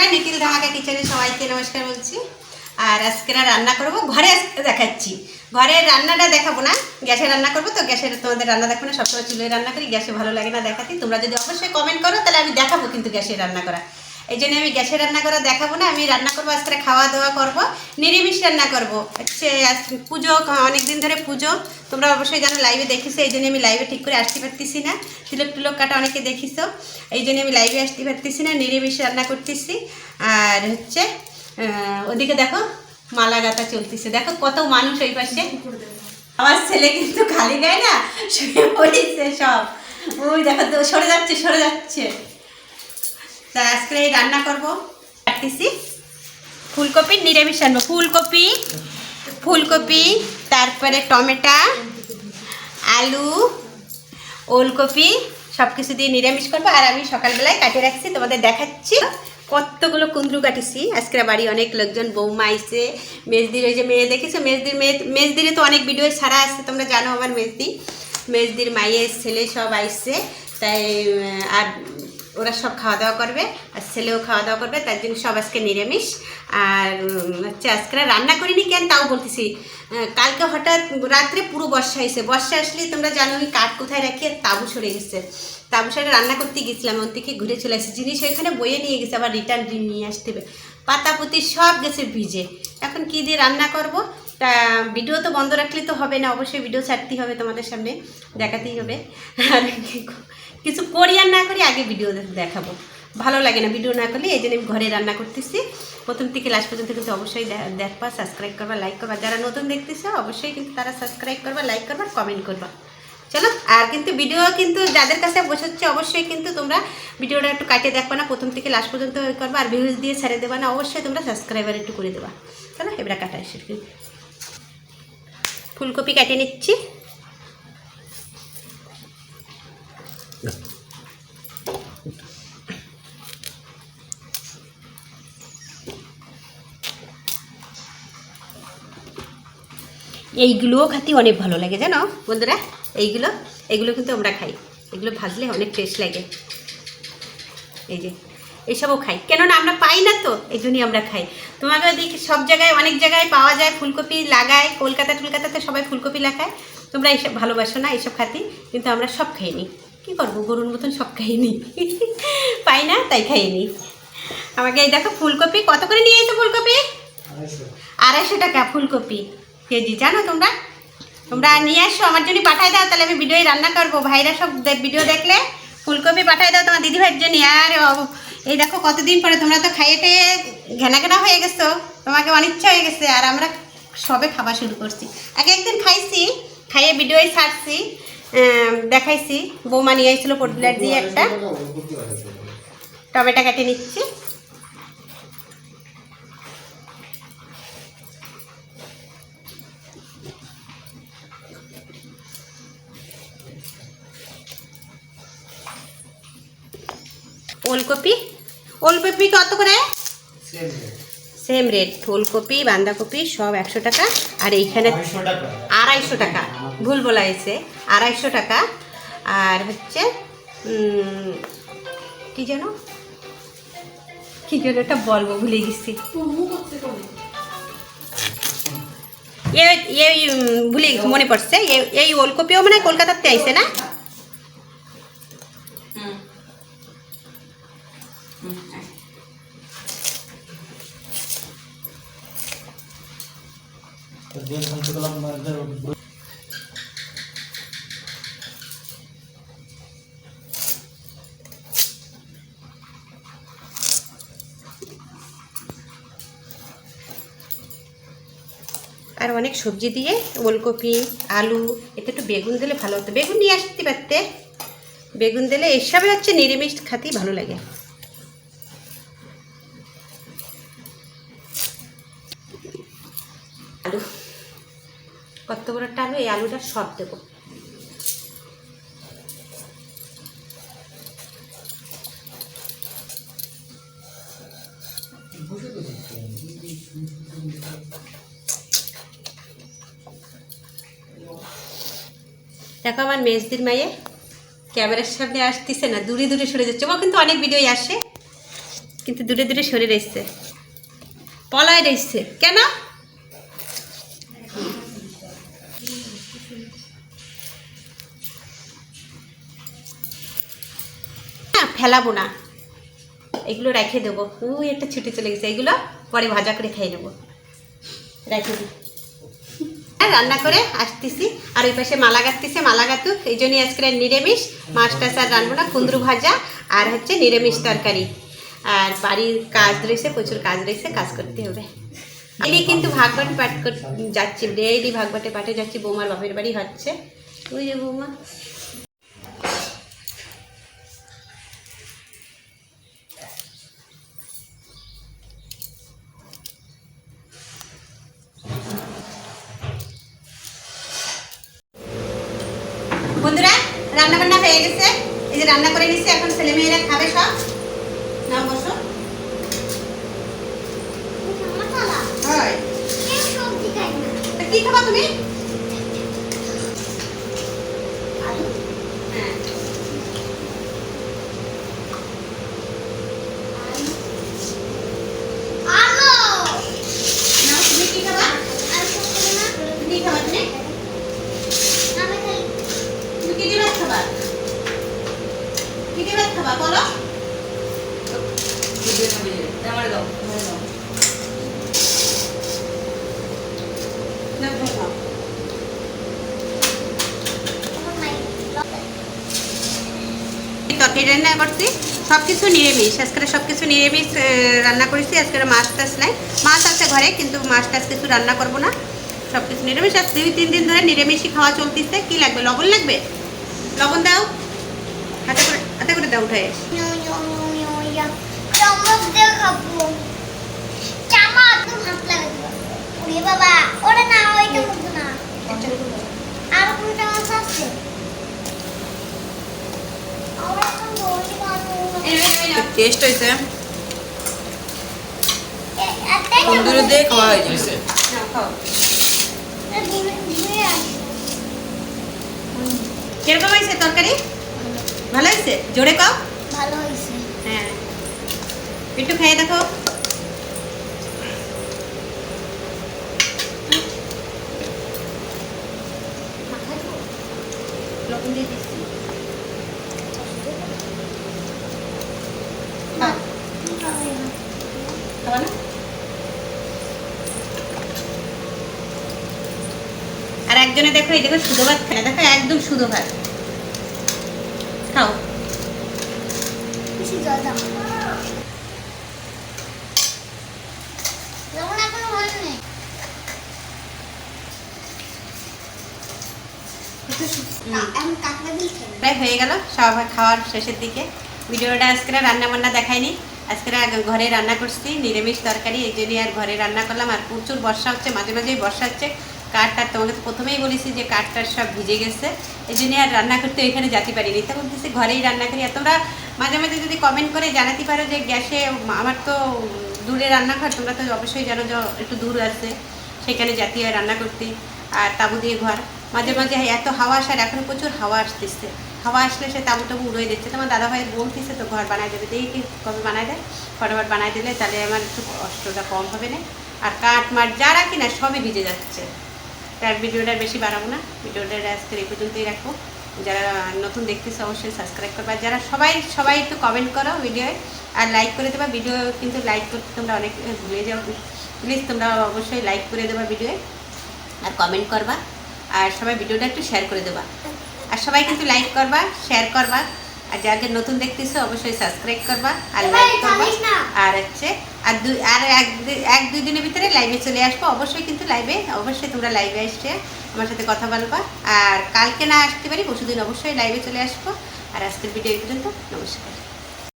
বন্ধুরা নিখিল ধামাকা কিচেনে সবাইকে নমস্কার বলছি। আর আজকে না রান্না করব, ঘরে দেখাচ্ছি। ঘরে রান্নাটা দেখাবো না, গ্যাসে রান্না করব তো গ্যাসের তোমাদের রান্না দেখো না, সবসময় চুলোয় রান্না করি, গ্যাসে ভালো লাগে না দেখাতে। তোমরা যদি অবশ্যই কমেন্ট করো, তাহলে আমি দেখাবো কিন্তু গ্যাসে রান্না করা। এই জন্য আমি গ্যাসে রান্না করা দেখাবো না, আমি রান্না করব, আজকে খাওয়া দাওয়া করব, নিরামিষ রান্না করব। হচ্ছে পুজো, অনেক দিন ধরে পুজো, তোমরা অবশ্যই জানো লাইভে দেখিছো এই জন্য আমি লাইভে ঠিক করে আসতে পারতেছি না। তিলক টিলক কাটা অনেকে দেখিছো এই জন্য আমি লাইভে আসতে পারতেছি না, নিরামিষ রান্না করতেছি। আর হচ্ছে ওদিকে দেখো, মালা গাঁথা চলতেছে। দেখো কত মানুষ ওই পাশে। আমার ছেলে কিন্তু খালি গায় না, শুয়ে পড়েছে সব। ওই দেখো, সরে যাচ্ছে সরে যাচ্ছে। তা আজকে এই রান্না করব কাটতেছি ফুলকপির নিরামিষ রান্না। ফুলকপি ফুলকপি, তারপরে টমেটো, আলু, ওলকপি সব কিছু দিয়ে নিরামিষ করব। আর আমি সকালবেলায় কাটে রাখছি, তোমাদের দেখাচ্ছি। কতগুলো কুন্দ্রু কাটিছি। আজকে বাড়ি অনেক লোকজন, বৌমা আইসে মেজদির ওই যে মেয়ে দেখেছ? মেজদির মেয়ে মেজদিরে তো অনেক ভিডিও ছাড়া আসছে তোমরা জানো আমার মেজদি। মেজদির মায়ের ছেলে সব আইসে তাই আর ওরা সব খাওয়া দাওয়া করবে, আর ছেলেও খাওয়া দাওয়া করবে, তার জন্য সব আজকে নিরামিষ। আর হচ্ছে আজকে রান্না করিনি কেন তাও বলতেছি। কালকে হঠাৎ রাত্রে পুরো বর্ষা এসে বর্ষা আসলে তোমরা জানো ওই কাঠ কোথায় রাখি আর তাবু সরে গেছে। তাবু সরে রান্না করতে গেছিলাম, ওর থেকে ঘুরে চলে আসছি জিনিস ওইখানে বয়ে নিয়ে গেছে, আবার রিটার্ন নিয়ে আসতে হবে। পাতাপুতি সব গেছে ভিজে এখন কি দিয়ে রান্না করব? তা, ভিডিও তো বন্ধ রাখলে তো হবে না, অবশ্যই ভিডিও ছাড়তেই হবে তোমাদের সামনে। দেখাতেই হবে। আর কিছু করি আর না করি আগে ভিডিও দেখাবো। ভালো লাগে না ভিডিও না করলে, এই জন্য আমি ঘরে রান্না করতেছি। প্রথম থেকে লাস্ট পর্যন্ত কিন্তু অবশ্যই দেখবা সাবস্ক্রাইব করবা লাইক করবা। যারা নতুন দেখতেছো, অবশ্যই কিন্তু তারা সাবস্ক্রাইব করবা লাইক করবা কমেন্ট করবা। চলো, আর কিন্তু ভিডিও কিন্তু যাদের কাছে বসাচ্ছে অবশ্যই কিন্তু তোমরা ভিডিওটা একটু কাটিয়ে দেখবা না, প্রথম থেকে লাস্ট পর্যন্ত করবা, আর ভিউজ দিয়ে ছেড়ে দেবা না, অবশ্যই তোমরা সাবস্ক্রাইবার একটু করে দেবা। চলো, এবার কাটা এসে ফুলকপি কাটিয়ে নিচ্ছি। এইগুলোও খাতে অনেক ভালো লাগে, জানো? বন্ধুরা, এইগুলো এইগুলো কিন্তু আমরা খাই। এগুলো ভাজলে অনেক টেস্ট লাগে। এই যে এইসবও খাই। কেননা আমরা পাই না তো, এই জন্যই আমরা খাই। তোমাকে দেখি সব জায়গায়, অনেক জায়গায় পাওয়া যায়, ফুলকপি লাগায়, কলকাতা টলকাতাতে সবাই ফুলকপি লাগায়। তোমরা এইসব ভালোবাসো না এইসব খাতি, কিন্তু আমরা সব খাইনি। কী করব, গরুর মতন সব খাইনি। পাই না, তাই খাইনি। আমাকে এই দেখো, ফুলকপি, কত করে নিয়ে এসো ফুলকপি? আড়াইশো টাকা ফুলকপি। কেজি। জানো তোমরা? তোমরা নিয়ে আসো আমার জন্য পাঠাই দাও, তাহলে আমি ভিডিওই রান্না করব। ভাইরা সব ভিডিও দেখলে ফুলকপি পাঠাই দাও তোমার দিদি ভাইয়ের জন্য। আর এই দেখো কতদিন পরে তোমরা তো খাইয়েটে ঘেনা ঘেনা হয়ে গেছো। তোমাকে অনিচ্ছা হয়ে গেছে, আর আমরা সবে খাওয়া শুরু করছি। আগে একদিন খাইছি, খাইয়ে ভিডিওই ছাড়ছি দেখাইছি। বৌমা নিয়ে এসেছিল পটুলার দিয়ে একটা। টমেটো কেটে নিচ্ছি। ওলকপি। ওলকপি কত করে? সেম রেট ফুলকপি বাঁধাকপি সব একশো টাকা। আর এইখানে আড়াইশো টাকা। ভুল বলা হয়েছে। আড়াইশো টাকা। আর হচ্ছে কি যেন? কি যেন একটা বলব ভুলে গেছি। এ এই ভুলে মনে পড়ছে। এই ওলকপিও মানে কলকাতাতে আইছে না? আর অনেক সবজি দিয়ে ওলকপি, আলু, এতে একটু বেগুন দিলে ভালো হতো। বেগুন নিয়ে আসতে পারতে। বেগুন দিলে এসবে হচ্ছে নিরামিষ খাতেই ভালো লাগে। আলু। কত বড় আলু, এই আলুটা সব দেবো। দেখো আমার মেজদির মায়ে ক্যামেরার সামনে আসতেছে না, দূরে দূরে সরে যাচ্ছে। ও কিন্তু অনেক ভিডিওই আসে, কিন্তু দূরে দূরে সরে রয়েছে। পলায় রয়েছে। কেন? ফেলাবো না। এগুলো রেখে দেবো। ওই একটা ছুটি চলে গেছে। এগুলো পরে ভাজা করে খেয়ে নেব। রেখে দিই। রান্না করে আসতেছি। আর ওই পাশে মালা গাঁথতেছে, মালা গাঁতুক এই জন্যই আজকে নিরামিষ। মাছ টাছ আর না কুন্দরু ভাজা আর হচ্ছে নিরামিষ তরকারি। আর বাড়ির কাজ রয়েছে, প্রচুর কাজ রয়েছে, কাজ করতে হবে। ডেইলি কিন্তু ভাগবাট পাঠ যাচ্ছি ডেইলি ভাগবাটে পাঠে যাচ্ছি, বৌমার বাপের বাড়ি হচ্ছে। ওই যে বৌমা। রান্না হয়ে গেছে। এই যে রান্না করে নিচ্ছি এখন ছেলে মেয়েরা খাবে সব। নাও বসো। হয়। কি খাবা তুমি হ্যাঁ নাও তুমি কি খাবা তুমি কি খাবা তুমি তুমি কি দিয়ে ভাত খাবা কি দিয়ে ভাত খাবা বলো নাও। তরকারি রান্না করছি? সব কিছু নিরামিষ। আজকে সব কিছু নিরামিষ রান্না করেছি। আজকে মাছ টাছ নাই। মাছ আছে ঘরে কিন্তু মাছ টাছ কিছু রান্না করব না। সব কিছু নিরামিষ। আর দুই তিন দিন ধরে নিরামিষই খাওয়া চলতেছে। কি লাগবে? লবণ লাগবে? লবণ দাও। হাতে করে হাতে করে দাও উঠে বাবা না ওইটা না। আর আছে? টেস্ট হয়েছে? একটাই দিয়ে খাওয়া হয়েছে। কীরকম হয়েছে তরকারি? ভালো হয়েছে? জোরে কাও ভালো হয়েছে। হ্যাঁ। একটু খেয়ে দেখো। না? আর একজনে দেখো এই দেখো সুধো ভাত খায় দেখো একদম সুধো ভাত। খাও। বেশি জল দাও লবণ এখনও হয়নি আমি কাকড়া দিল খেয়ে প্রায় হয়ে গেল, সব খাওয়ার শেষের দিকে। ভিডিওটা আজকে রান্না বান্না দেখাইনি। আজকে ঘরে রান্না করছি, নিরামিষ তরকারি, এই জন্যই আর ঘরে রান্না করলাম। আর প্রচুর বর্ষা হচ্ছে, মাঝে মাঝেই বর্ষা হচ্ছে। কাঠটা তোমাকে তো প্রথমেই বলেছি যে কাঠটার সব ভিজে গেছে। এই জন্যই আর রান্না করতে এখানে যেতে পারিনি। তখন বলতেছি, ঘরেই রান্না করি। আর তোমরা মাঝে মাঝে যদি কমেন্ট করে জানাতে পারো যে গ্যাসে, আমার তো দূরে রান্নাঘর, তোমরা তো অবশ্যই জানো যে একটু দূর আছে, সেখানে জাতীয় রান্না করতে। আর তাবু দিয়ে ঘর। মাঝে মাঝে এত হাওয়া আসার, এখন প্রচুর হাওয়া আসতেছে। হাওয়া আসলে সে তাবু টাবু উড়ে দিচ্ছে। তোমার দাদা ভাই বলতেছে তো, ঘর বানাই দেবে। দেখি কবে বানাই দেয়। ফটাফট বানাই দিলে তাহলে আমার একটু কষ্টটা কম হবে না। আর কাঠ মাঠ যারা কিনা সবই ভিজে যাচ্ছে। তার ভিডিওটা বেশি বাড়াবো না। ভিডিওটা আজকে এই পর্যন্তই রাখব। যারা নতুন দেখতেছে অবশ্যই সাবস্ক্রাইব করবা। যারা সবাই সবাই একটু কমেন্ট করো ভিডিওয়ে। আর লাইক করে দেবা। ভিডিও কিন্তু লাইক করতে তোমরা অনেক ভুলে যাও। প্লিজ তোমরা অবশ্যই লাইক করে দেবা ভিডিওয়ে। আর কমেন্ট করবা। আর সবাই ভিডিওটা একটু শেয়ার করে দেবা। আর সবাই কিন্তু লাইক করবা শেয়ার করবা। আর যাকে নতুন দেখতেছো অবশ্যই সাবস্ক্রাইব করবা আর লাইক করবা। না। আর হচ্ছে আর দুই আর এক দুই- এক দুই দিনের ভিতরে লাইভে চলে আসব। অবশ্যই কিন্তু লাইভে অবশ্যই তোমরা লাইভে আসছে আমার সাথে কথা বলবা। আর কালকে না আসতে পারি পরশুদিন অবশ্যই লাইভে চলে আসব। আর আজকের ভিডিও পর্যন্ত নমস্কার।